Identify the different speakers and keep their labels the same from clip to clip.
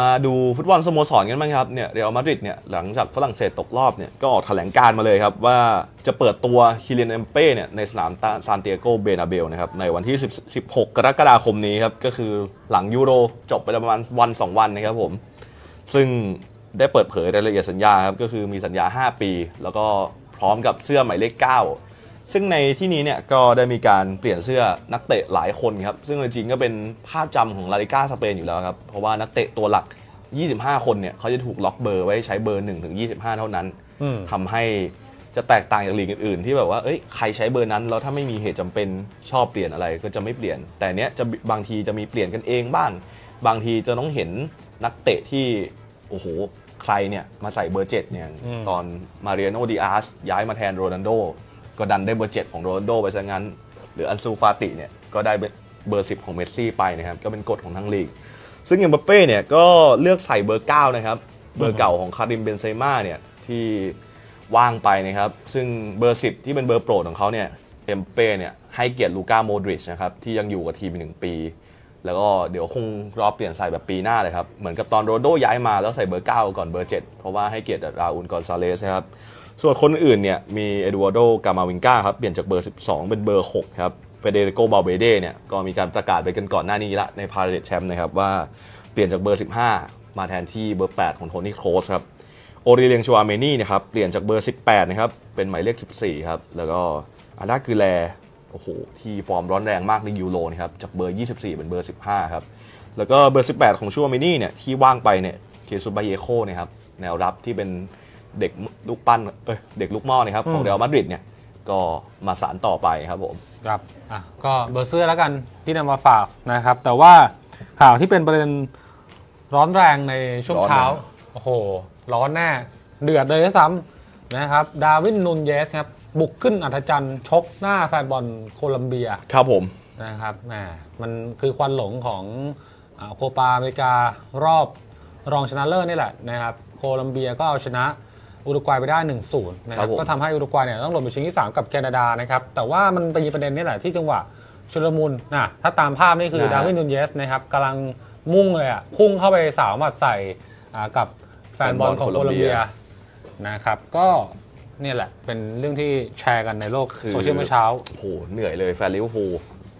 Speaker 1: มาดูฟุตบอลสโมสรกันบ้างครับเนี่ยเรอัลมาดริดเนี่ยหลังจากฝรั่งเศสตกรอบเนี่ยก็ออกแถลงการมาเลยครับ ว่าจะเปิดตัวคิเลนเอมเป้เนี่ยในสนามซานเตียโกเบนาเบลนะครับในวันที่ 16 กรกฎาคมนี้ครับ ก็คือหลังยูโรจบไปประมาณวัน 2 วันนะครับผม ซึ่งได้เปิดเผยรายละเอียดสัญญาครับ ก็คือมีสัญญา 5 ปี แล้วก็พร้อมกับเสื้อหมายเลข 9 ซึ่งในที่นี้เนี่ยก็ได้มีการเปลี่ยนเสื้อนักเตะหลายคนครับ ซึ่งจริงๆก็เป็นภาพจำของลาลิก้าสเปนอยู่แล้วครับ เพราะว่านักเตะตัวหลัก 25 คนเนี่ยเขาจะถูกล็อกเบอร์ไว้ใช้เบอร์1ถึง25 เท่านั้น
Speaker 2: อืม
Speaker 1: ทำให้จะแตกต่างจากลีกอื่นๆ ที่แบบว่าเอ้ยใครใช้เบอร์นั้นแล้วถ้าไม่มีเหตุจำเป็นชอบเปลี่ยนอะไรก็จะไม่เปลี่ยน แต่เนี้ยจะบางทีจะมีเปลี่ยนกันเองบ้างบางทีจะต้องเห็นนักเตะที่โอ้โหใครเนี่ยมาใส่เบอร์เจ็ดเนี่ย
Speaker 2: อืม
Speaker 1: ตอนมาเรียโนดิอาสย้ายมาแทนโรนัลโด ก็ดันได้เบอร์เจ็ดของโรนัลโดไปซะงั้น หรืออันซูฟาติเนี่ยก็ได้เบอร์สิบของเมสซี่ไปนะครับก็เป็นกฎของทั้งลีก ซึ่งเอ็มบัปเป้เนี่ยก็เลือกใส่เบอร์เก้านะครับเบอร์เก่าของคาริมเบนเซม่าเนี่ยที่ว่างไปนะครับ ซึ่งเบอร์สิบที่เป็นเบอร์โปรดของเขาเนี่ยเอ็มเป้เนี่ยให้เกียรติลูก้าโมดริชนะครับที่ยังอยู่กับทีมอีกหนึ่งปี แล้วก็เดี๋ยวคงรอเปลี่ยนใส่แบบปีหน้าเลยครับ เหมือนกับตอนโรนโดย้ายมาแล้วใส่เบอร์ 9 ก่อนเบอร์ 7 เพราะว่าให้เกียรติราอูลกอนซาเลสนะครับ ส่วนคนอื่นเนี่ยมีเอ็ดวาร์โดกามาวิงกาครับ เปลี่ยนจากเบอร์ 12 เป็นเบอร์ 6 ครับเฟเดริโกบาเบเดเนี่ยก็มีการประกาศไปกันก่อนหน้านี้ละในพาเดตแชมป์นะครับว่าเปลี่ยนจากเบอร์ 15 มาแทนที่เบอร์ 8 ของโทนี่โครสครับโอริเลียงชัวเมนี่นะครับเปลี่ยนจากเบอร์ 18 นะครับเป็นหมายเลข 14 ครับแล้วก็อาดาคือแล โอ้โหที่ฟอร์มร้อนแรงมากในยูโรนะครับจากเบอร์ 24 เป็นเบอร์ 15 ครับ แล้วก็เบอร์ 18 ของชัวเมนี่เนี่ยที่ว่างไปเนี่ยเคซุบาเยโคนะครับแนวรับที่เป็นเด็กลูกปั้นเอ้ยเด็กลูกหม้อนะครับของ
Speaker 2: อืม
Speaker 1: เรอัลมาดริดเนี่ยก็มาสารต่อไปครับผม
Speaker 2: ครับอะก็เบอร์เสื้อแล้วกันที่นำมาฝากนะครับ แต่ว่าข่าวที่เป็นประเด็นร้อนแรงในช่วง
Speaker 1: ร้อน
Speaker 2: เช้า
Speaker 1: นะ
Speaker 2: โอ้โห ร้อนแน่เดือดเลยด้วยซ้ำ นะครับ ดาวินนูนเยสครับบุกขึ้นอัธจันทร์ชกหน้าแฟนบอลโคลัมเบีย
Speaker 1: ครับผม
Speaker 2: นะครับแหมมันคือควันหลงของอาโคปาอเมริการอบรองชนะเลิศนี่แหละนะครับโคลัมเบียก็เอาชนะอุรุกวัยไปได้1-0นะค
Speaker 1: ครั
Speaker 2: รั
Speaker 1: บบผม
Speaker 2: ก็ทำให้อุรุกวัยเนี่ยต้องหล่นไปชิงที่ 3 กับแคนาดานะครับแต่ว่ามันไปมีประเด็นนี่แหละที่จังหวะชุลมุนนะถ้าตามภาพนี่คือ
Speaker 1: นะฮะ
Speaker 2: ดาวินนูนเยสนะครับกำลังมุ่งเลยอะพุ่งเข้าไปสาวหมัดใส่อ่ากับแฟนบอลของโคลัมเบีย นะครับ ก็เนี่ยแหละเป็นเรื่องที่แชร์กันในโลกโซเชียลเมื่อเช้า
Speaker 1: โอ้โหเหนื่อยเลยแฟนลิเวอร์พูล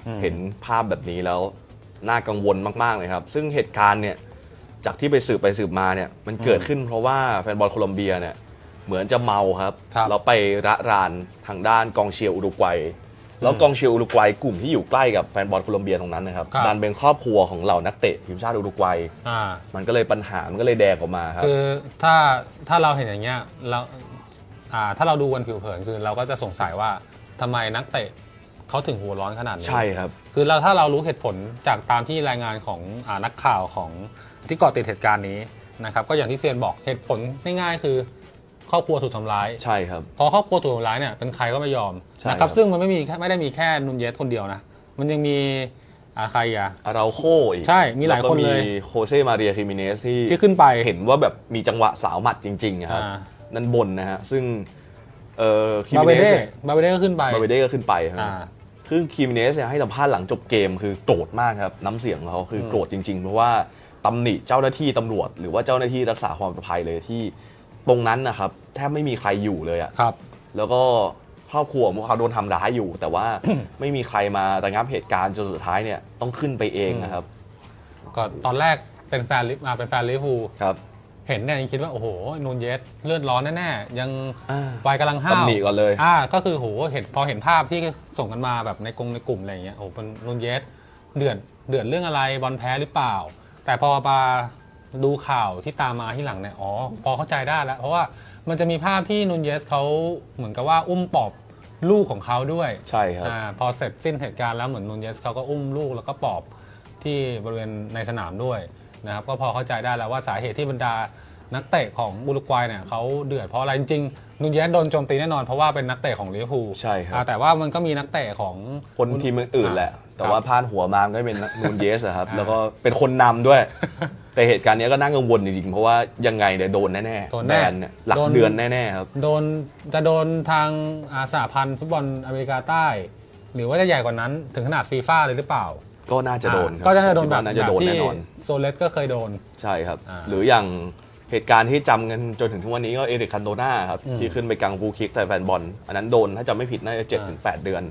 Speaker 2: อืม
Speaker 1: เห็นภาพแบบนี้แล้วน่ากังวลมาก ๆ เลยครับ ซึ่งเหตุการณ์เนี่ยจากที่ไปสืบไปสืบมาเนี่ยมันเกิดขึ้นเพราะว่าแฟนบอลโคลอมเบียเนี่ยเหมือนจะเมาครับ
Speaker 2: ครับ
Speaker 1: แล้วไประรานทางด้านกองเชียร์อุรุกวัย แล้วกองเชียร์อุรุกวัยกลุ่มที่อยู่ใกล้กับแฟนบอลโคลอมเบียตรงนั้นนะครับ
Speaker 2: ครับ
Speaker 1: ดันเป็นครอบครัวของเหล่านักเตะทีมชาติอุรุกวัย
Speaker 2: อ่า
Speaker 1: มันก็เลยปัญหามันก็เลยแดงออกมาครับ
Speaker 2: คือถ้าถ้าเราเห็นอย่างเงี้ยเราอ่าถ้าเราดูกันผิวเผินคือเราก็จะสงสัยว่าทำไมนักเตะเขาถึงหัวร้อนขนาดนี้
Speaker 1: ใช่ครับ
Speaker 2: คือเราถ้าเรารู้เหตุผลจากตามที่รายงานของอานักข่าวของที่เกาะติดเหตุการณ์นี้นะครับ ก็อย่างที่เซียนบอกเหตุผลง่ายๆคือ ครอบครัวถูกทำร้าย
Speaker 1: ใช่ครับ
Speaker 2: พอครอบครัวถูกทำร้ายเนี่ยเป็นใครก็ไม่ยอม
Speaker 1: ใช่
Speaker 2: นะค
Speaker 1: ครั
Speaker 2: รับ บซึ่งมันไม่มีแค่ไม่ได้มีแค่นุนเยสคนเดียวนะ มันยังมีอ่าใครอะ
Speaker 1: อาราโคอีก
Speaker 2: ใช่มีหลายคนเลย
Speaker 1: แวก็มีโคเซมาเรียคิมิเนสที่
Speaker 2: ที่ขึ้นไป
Speaker 1: เห็นว่าแบบมีจังหวะสาวหมัดจริงๆอะครับ
Speaker 2: อ่า
Speaker 1: นั่นบนนะฮะ ซึ่งเอ่อคิ
Speaker 2: บา
Speaker 1: มิ
Speaker 2: เบ
Speaker 1: เน
Speaker 2: เด้
Speaker 1: ส
Speaker 2: บาเบเด้ก็ขึ้นไป
Speaker 1: บาเบเด้ก็ขึ้นไปครับ
Speaker 2: อ่า
Speaker 1: คือคิมิเนสเนี่ยให้สัมภาษณ์หลังจบเกมคือโกรธมากครับ น้ำเสียงของเขาคือโกรธจริง ๆ เพราะว่าตำหนิเจ้าหน้าที่ตำรวจ หรือว่าเจ้าหน้าที่รักษาความปลอดภัยเลยที่ ตรงนั้นนะครับแทบไม่มีใครอยู่เลยอะ
Speaker 2: ครับ
Speaker 1: แล้วก็ครอบครัวของเขาโดนทำร้ายอยู่ แต่ว่า ไม่มีใครมาระงับเหตุการณ์จนสุดท้ายเนี่ยต้องขึ้นไปเองนะครับ
Speaker 2: ก็ตอนแรกเป็นแฟนลิฟมาเป็นแฟนลิเวอร์พูล
Speaker 1: ครับ
Speaker 2: เห็นเนี่ยยังคิดว่า โอ้โหนูนเยสเลือดร้อนแน่ๆยัง
Speaker 1: อ่า
Speaker 2: วัยกำลังห้าว
Speaker 1: ตำหนิก่อนเลย
Speaker 2: อ่าก็คือโหเห็นพอเห็นภาพที่ส่งกันมาแบบในกรงในกลุ่มอะไรอย่างเงี้ยโอ้โหเป็นนูนเยสเดือดเดือดเรื่องอะไรบอลแพ้หรือเปล่า แต่พอมา ดูข่าวที่ตามมาที่หลังเนี่ยอ๋อพอเข้าใจได้แล้ว เพราะว่ามันจะมีภาพที่นูนเยสเขาเหมือนกับว่าอุ้มปอบลูกของเขาด้วย
Speaker 1: ใช่ครับ
Speaker 2: อาพอเสร็จสิ้นเหตุการณ์แล้วเหมือนนูนเยสเขาก็อุ้มลูกแล้วก็ปอบที่บริเวณในสนามด้วยนะครับก็พอเข้าใจได้แล้วว่าสาเหตุที่บรรดานักเตะของอุรุกวัยเนี่ยเขาเดือดเพราะอะไรจริงๆนูนเยสโดนโจมตีแน่นอนเพราะว่าเป็นนักเตะของลิเวอร์พูล
Speaker 1: ใช่ครับ
Speaker 2: อ่าแต่ว่ามันก็มีนักเตะของ
Speaker 1: คนทีมอื่นๆแหละ แต่ว่า
Speaker 2: ครับ
Speaker 1: พลาดหัวมามันก็เป็นนูนเยสอะครับ
Speaker 2: อ่า
Speaker 1: แล้วก็เป็นคนนำด้วย แต่เหตุการณ์เนี้ยก็น่ากังวลจริงๆ เพราะว่ายังไงเนี่ยโดนแน่ๆ
Speaker 2: โดน
Speaker 1: แบ
Speaker 2: แน่
Speaker 1: นเนี่ยหลัก
Speaker 2: โดน
Speaker 1: เดือนแน่ๆครับ
Speaker 2: โดนจะโดนทางอาสาพันธ์ฟุตบอลอเมริกาใต้ หรือว่าจะใหญ่กว่านั้นถึงขนาดฟีฟ่าเลยหรือเปล่า
Speaker 1: ก็น่าจะโดนครับ
Speaker 2: ก็น่าจะโดน
Speaker 1: คิ
Speaker 2: แบบ
Speaker 1: ว่าน่าจะโดน
Speaker 2: ที่
Speaker 1: แน่นอน
Speaker 2: โซเลสก็เคยโดน
Speaker 1: ใช่ครับ
Speaker 2: อ่า
Speaker 1: หรืออย่างเหตุการณ์ที่จำกันจนถึงทุกวันนี้ก็เอริกคันโดนาครับ
Speaker 2: อืม
Speaker 1: ที่ขึ้นไปกังฟูคิกแต่แฟนบอล อันนั้นโดนถ้าจำไม่ผิดน่าจะเจ็ด
Speaker 2: อ่า
Speaker 1: ถึงแปดเดือน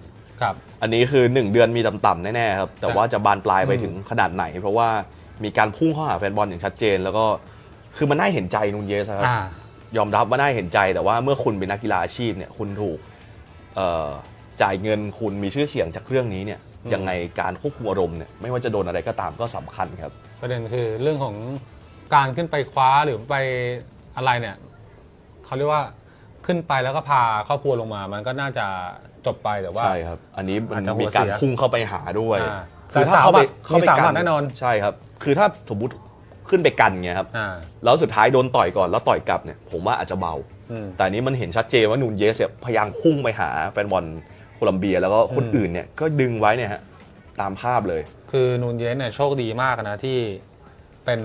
Speaker 2: ครับ
Speaker 1: อันนี้คือ 1 เดือนมีต่ำๆแน่ ๆ ครับ แต่
Speaker 2: แต่
Speaker 1: ว่าจะบานปลายไป
Speaker 2: อืม
Speaker 1: ถึงขนาดไหน เพราะว่า มีการพุ่งเข้าหาแฟนบอลอย่างชัดเจน แล้วก็คือมันน่าเห็นใจนูนเยสครับ
Speaker 2: อ่า
Speaker 1: ยอมรับว่าน่าเห็นใจแต่ว่าเมื่อคุณเป็นนักกีฬาอาชีพเนี่ยคุณถูกเอ่อจ่ายเงินคุณมีชื่อเสียงจากเรื่องนี้เนี่ย
Speaker 2: อืม
Speaker 1: ยังไงการควบคุมอารมณ์เนี่ยไม่ว่าจะโดนอะไรก็ตามก็สำคัญครับ
Speaker 2: ประเด็นคือเรื่องของการขึ้นไปคว้าหรือไปอะไรเนี่ยเขาเรียกว่าขึ้นไปแล้วก็พาครอบครัวลงมา มันก็น่าจะจบไปแต่ว่า
Speaker 1: ใช่ครับ อันนี้มัน
Speaker 2: อาจจะหัว
Speaker 1: มีการ
Speaker 2: เสีย
Speaker 1: พุ่งเข้าไปหาด้วย
Speaker 2: อ่า
Speaker 1: คือ
Speaker 2: แต่สามหมัดมีสามหมัดแน่นอน
Speaker 1: ใช่ครับ คือถ้าสมมติขึ้นไปกันเงี้ยครับ
Speaker 2: อ่า
Speaker 1: แล้วสุดท้ายโดนต่อยก่อนแล้วต่อยกลับเนี่ยผมว่าอาจจะเบา
Speaker 2: อืม
Speaker 1: แต่อันนี้มันเห็นชัดเจนว่านูนเยสเนี่ยพยายามพุ่งไปหาแฟนบอลโคลัมเบีย แล้วก็คน
Speaker 2: อืม
Speaker 1: อื่นเนี่ยก็ดึงไว้เนี่ยฮะตามภาพเลย
Speaker 2: คือนูนเยสเนี่ยโชคดีมากนะที่เป็น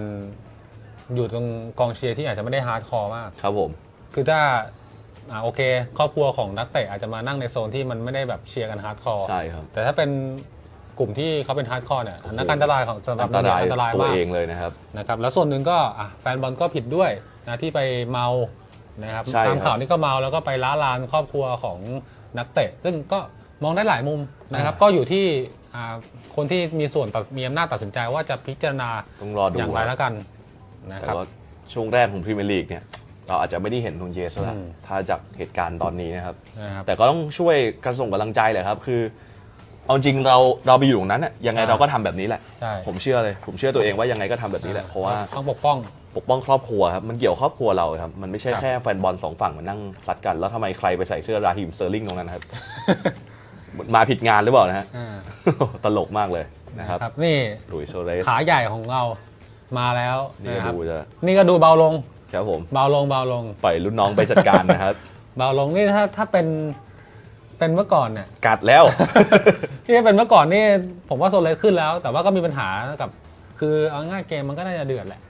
Speaker 2: อยู่ตรงกองเชียร์ที่อาจจะไม่ได้ฮาร์ดคอร์มาก
Speaker 1: ครับผม
Speaker 2: คือถ้าอ่าโอเค ครอบครัวของนักเตะอาจจะมานั่งในโซนที่มันไม่ได้แบบเชียร์กันฮาร์ดคอร์
Speaker 1: ใช่ครับ
Speaker 2: แต่ถ้าเป็น กลุ่มที่เขาเป็นฮาร์ดคอร์เนี่ยอันนั้นอันตรายของสำหรับ
Speaker 1: อันตราย
Speaker 2: อันตราย
Speaker 1: ตัว
Speaker 2: มาก
Speaker 1: เองเลยนะครับ
Speaker 2: นะครับแล้วส่วนหนึ่งก็อะแฟนบอลก็ผิดด้วยนะที่ไปเมานะครับ
Speaker 1: ใช่ครับ
Speaker 2: ตามข่าวนี่ก็เมาแล้วก็ไปล้าลานครอบครัวของนักเตะ ซึ่งก็มองได้หลายมุมนะครับ ก็อยู่ที่อ่าคนที่มีส่วนตัดมีอำนาจตัดสินใจว่าจะพิจารณา
Speaker 1: ต้องรอดู
Speaker 2: อย่างไร
Speaker 1: ครับ
Speaker 2: แล้วกันนะ
Speaker 1: แต่
Speaker 2: ครับ
Speaker 1: ว่าช่วงแรกของพรีเมียร์ลีกเนี่ยเราอาจจะไม่ได้เห็นนูนเยสแล้ว
Speaker 2: อืม
Speaker 1: ถ้าจากเหตุการณ์ตอนนี้นะครับ
Speaker 2: นะครับ
Speaker 1: แต่ก็ต้องช่วยกันส่งกำลังใจแหละครับ คือ เอาจริงเราเราไปอยู่ตรงนั้นน่ะยังไง
Speaker 2: อ่า
Speaker 1: เราก็ทำแบบนี้แหละ
Speaker 2: ใช่
Speaker 1: ผมเชื่อเลย ผมเชื่อตัวเองว่ายังไงก็ทำแบบนี้แหละเพราะว่า
Speaker 2: ต้องปกป้อง
Speaker 1: ปกป้องครอบครัวครับมันเกี่ยวครอบครัวเราครับมันไม่ใช่
Speaker 2: ครับ
Speaker 1: แค่แฟนบอลสองฝั่งมานั่งซัดกัน แล้วทำไมใครไปใส่เสื้อราฮิมสเตอร์ลิงตรงนั้นครับ มาผิดงานหรือเปล่านะฮะ
Speaker 2: อ่า
Speaker 1: ตลกมากเลยนะครับ
Speaker 2: นะครับนี่
Speaker 1: หลุยส์โซเรส
Speaker 2: ขาใหญ่ของเรามาแล้ว
Speaker 1: นี่
Speaker 2: นะค
Speaker 1: ก็
Speaker 2: รับ
Speaker 1: ดูจะ
Speaker 2: นี่ก็ดูเบาลง
Speaker 1: ครับผม
Speaker 2: เบาลงเบาลง
Speaker 1: ปล่อยรุ่นน้องไปจัดการนะครับ
Speaker 2: เบาลงนี่ถ้าถ้าเป็น เป็นเมื่อก่อนเนี่ย
Speaker 1: กัดแล้ว
Speaker 2: ที่เป็นเมื่อก่อนนี่ผมว่าโซนเลยขึ้นแล้ว แต่ว่าก็มีปัญหากับ คือเอาง่ายเกมมันก็น่าจะเดือดแหละ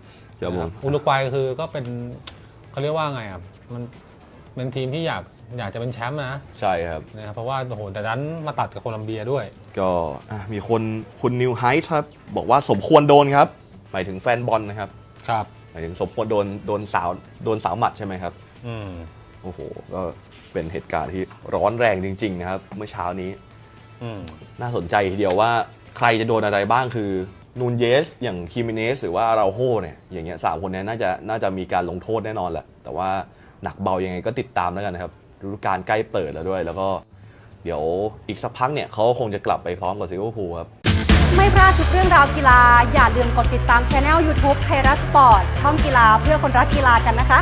Speaker 1: ครับผม
Speaker 2: อุรุกวัยคือก็เป็นเขาเรียกว่าไงอะมันเป็นทีมที่อยากอยากจะเป็นแชมป์นะ
Speaker 1: ใช่ครับ
Speaker 2: นะครับเพราะว่าโอ้โหแต่ดันมาตัดกับโคลัมเบียด้วย
Speaker 1: ก็อะมีคนคุณนิวไฮท์ครับ บอกว่าสมควรโดนครับ หมายถึงแฟนบอลนะครับ
Speaker 2: ครับ
Speaker 1: หมายถึงสมควรโดนโดนสาวโดนสาวหมัดใช่ไหมครับ
Speaker 2: อืม
Speaker 1: โอ้โห ก็เป็นเหตุการณ์ที่ร้อนแรงจริง ๆ นะครับ เมื่อเช้านี้
Speaker 2: อืม
Speaker 1: น่าสนใจทีเดียวว่าใครจะโดนอะไรบ้างคือนูนเยส อย่างคิมิเนสหรือว่าเราโฮเนี่ยอย่างเงี้ยสามคนเนี้ยน่าจะน่าจะมีการลงโทษแน่นอนแหละ แต่ว่าหนักเบายังไงก็ติดตามแล้วกันนะครับฤดูกาลใกล้เปิดแล้วด้วย แล้วก็เดี๋ยวอีกสักพักเนี่ยเขาก็คงจะกลับไปพร้อมกับซิลเวอร์พูลครับ
Speaker 3: ไม่พลาดทุกเรื่องราวกีฬา อย่าลืมกดติดตามช anel YouTube ไทยรัฐสปอร์ตช่องกีฬาเพื่อคนรักกีฬากันนะคะ